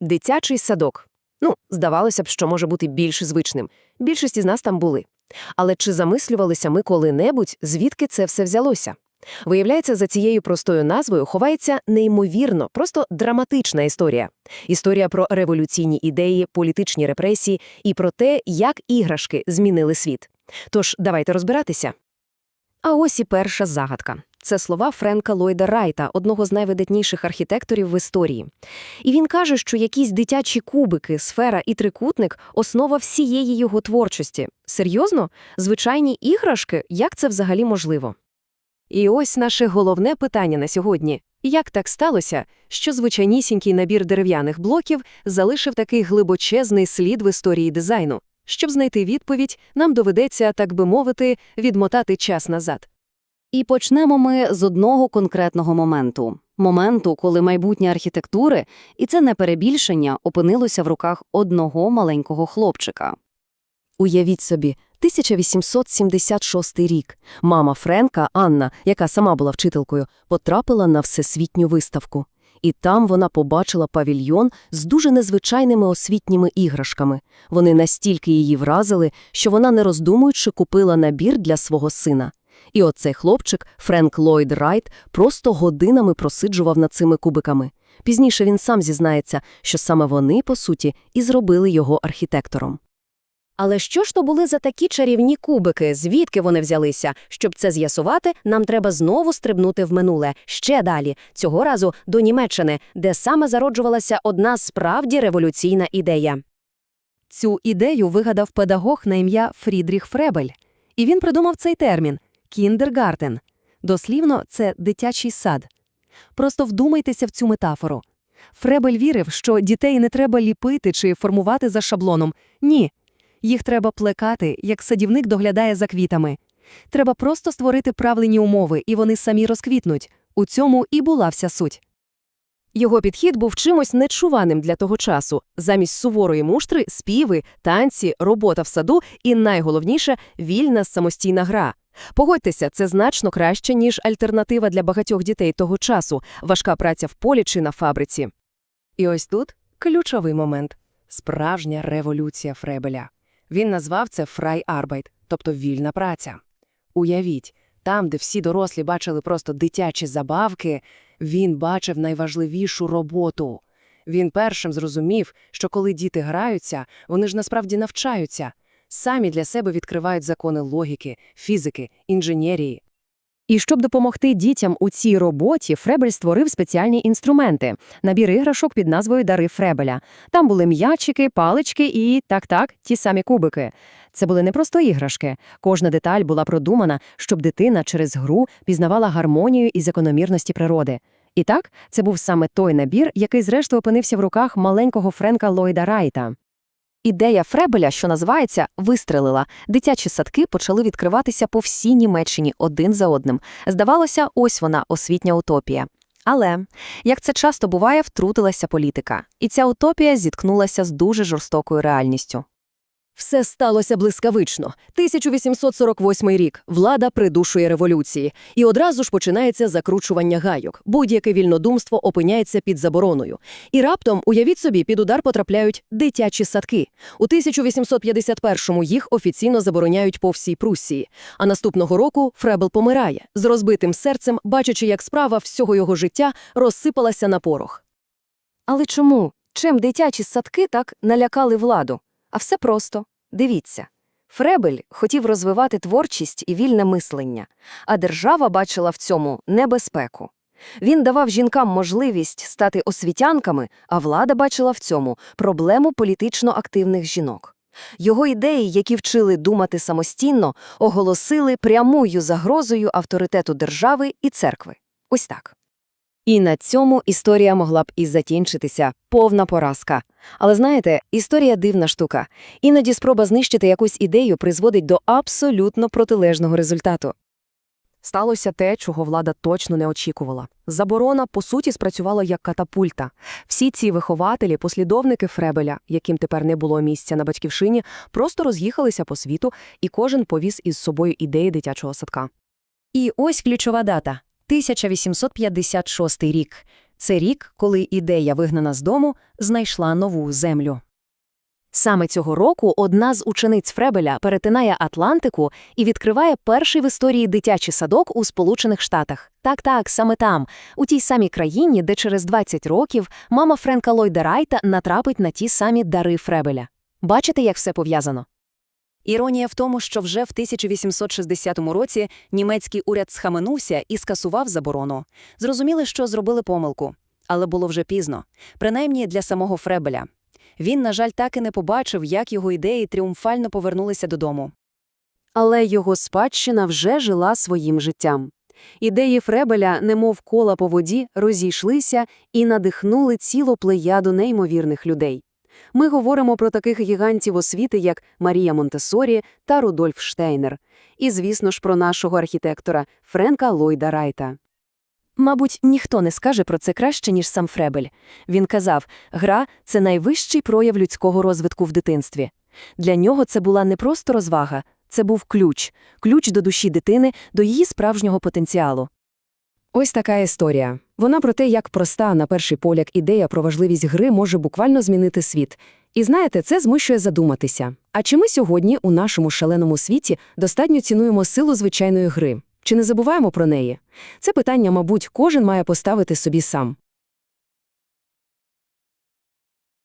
Дитячий садок. Ну, здавалося б, що може бути більш звичним. Більшість із нас там були. Але чи замислювалися ми коли-небудь, звідки це все взялося? Виявляється, за цією простою назвою ховається неймовірно, просто драматична історія. Історія про революційні ідеї, політичні репресії і про те, як іграшки змінили світ. Тож давайте розбиратися. А ось і перша загадка. Це слова Френка Ллойда Райта, одного з найвидатніших архітекторів в історії. І він каже, що якісь дитячі кубики, сфера і трикутник – основа всієї його творчості. Серйозно? Звичайні іграшки? Як це взагалі можливо? І ось наше головне питання на сьогодні. Як так сталося, що звичайнісінький набір дерев'яних блоків залишив такий глибочезний слід в історії дизайну? Щоб знайти відповідь, нам доведеться, так би мовити, відмотати час назад. І почнемо ми з одного конкретного моменту. Моменту, коли майбутнє архітектури, і це не перебільшення, опинилося в руках одного маленького хлопчика. Уявіть собі, 1876 рік. Мама Френка, Анна, яка сама була вчителькою, потрапила на всесвітню виставку. І там вона побачила павільйон з дуже незвичайними освітніми іграшками. Вони настільки її вразили, що вона, не роздумуючи, купила набір для свого сина. І оцей хлопчик, Френк Ллойд Райт, просто годинами просиджував над цими кубиками. Пізніше він сам зізнається, що саме вони, по суті, і зробили його архітектором. Але що ж то були за такі чарівні кубики, звідки вони взялися? Щоб це з'ясувати, нам треба знову стрибнути в минуле, ще далі, цього разу до Німеччини, де саме зароджувалася одна справді революційна ідея. Цю ідею вигадав педагог на ім'я Фрідріх Фребель. І він придумав цей термін кіндергартен. Дослівно, це дитячий сад. Просто вдумайтеся в цю метафору. Фребель вірив, що дітей не треба ліпити чи формувати за шаблоном. Ні. Їх треба плекати, як садівник доглядає за квітами. Треба просто створити правильні умови, і вони самі розквітнуть. У цьому і була вся суть. Його підхід був чимось нечуваним для того часу. Замість суворої муштри – співи, танці, робота в саду і, найголовніше, вільна самостійна гра. Погодьтеся, це значно краще, ніж альтернатива для багатьох дітей того часу – важка праця в полі чи на фабриці. І ось тут ключовий момент – справжня революція Фребеля. Він назвав це «фрай-арбайт», тобто вільна праця. Уявіть, там, де всі дорослі бачили просто дитячі забавки, він бачив найважливішу роботу. Він першим зрозумів, що коли діти граються, вони ж насправді навчаються, самі для себе відкривають закони логіки, фізики, інженерії. І щоб допомогти дітям у цій роботі, Фребель створив спеціальні інструменти – набір іграшок під назвою «Дари Фребеля». Там були м'ячики, палички і, так-так, ті самі кубики. Це були не просто іграшки. Кожна деталь була продумана, щоб дитина через гру пізнавала гармонію і закономірності природи. І так, це був саме той набір, який зрештою опинився в руках маленького Френка Ллойда Райта. Ідея Фребеля, що називається, вистрелила. Дитячі садки почали відкриватися по всій Німеччині один за одним. Здавалося, ось вона, освітня утопія. Але, як це часто буває, втрутилася політика. І ця утопія зіткнулася з дуже жорстокою реальністю. Все сталося блискавично. 1848 рік. Влада придушує революції. І одразу ж починається закручування гайок. Будь-яке вільнодумство опиняється під забороною. І раптом, уявіть собі, під удар потрапляють дитячі садки. У 1851-му їх офіційно забороняють по всій Пруссії. А наступного року Фребел помирає, з розбитим серцем, бачачи, як справа всього його життя розсипалася на порох. Але чому? Чим дитячі садки так налякали владу? А все просто. Дивіться. Фребель хотів розвивати творчість і вільне мислення, а держава бачила в цьому небезпеку. Він давав жінкам можливість стати освітянками, а влада бачила в цьому проблему політично активних жінок. Його ідеї, які вчили думати самостійно, оголосили прямою загрозою авторитету держави і церкви. Ось так. І на цьому історія могла б і закінчитися повна поразка. Але знаєте, історія дивна штука. Іноді спроба знищити якусь ідею призводить до абсолютно протилежного результату. Сталося те, чого влада точно не очікувала. Заборона, по суті, спрацювала як катапульта. Всі ці вихователі, послідовники Фребеля, яким тепер не було місця на батьківщині, просто роз'їхалися по світу, і кожен повіз із собою ідеї дитячого садка. І ось ключова дата. 1856 рік. Це рік, коли ідея, вигнана з дому, знайшла нову землю. Саме цього року одна з учениць Фребеля перетинає Атлантику і відкриває перший в історії дитячий садок у Сполучених Штатах. Так-так, саме там, у тій самій країні, де через 20 років мама Френка Ллойда Райта натрапить на ті самі дари Фребеля. Бачите, як все пов'язано? Іронія в тому, що вже в 1860 році німецький уряд схаменувся і скасував заборону. Зрозуміли, що зробили помилку. Але було вже пізно. Принаймні для самого Фребеля. Він, на жаль, так і не побачив, як його ідеї тріумфально повернулися додому. Але його спадщина вже жила своїм життям. Ідеї Фребеля, немов кола по воді, розійшлися і надихнули цілу плеяду неймовірних людей. Ми говоримо про таких гігантів освіти, як Марія Монтесорі та Рудольф Штейнер. І, звісно ж, про нашого архітектора Френка Ллойда Райта. Мабуть, ніхто не скаже про це краще, ніж сам Фребель. Він казав, гра – це найвищий прояв людського розвитку в дитинстві. Для нього це була не просто розвага, це був ключ, ключ до душі дитини, до її справжнього потенціалу. Ось така історія. Вона про те, як проста, на перший погляд, ідея про важливість гри може буквально змінити світ. І знаєте, це змушує задуматися. А чи ми сьогодні у нашому шаленому світі достатньо цінуємо силу звичайної гри? Чи не забуваємо про неї? Це питання, мабуть, кожен має поставити собі сам.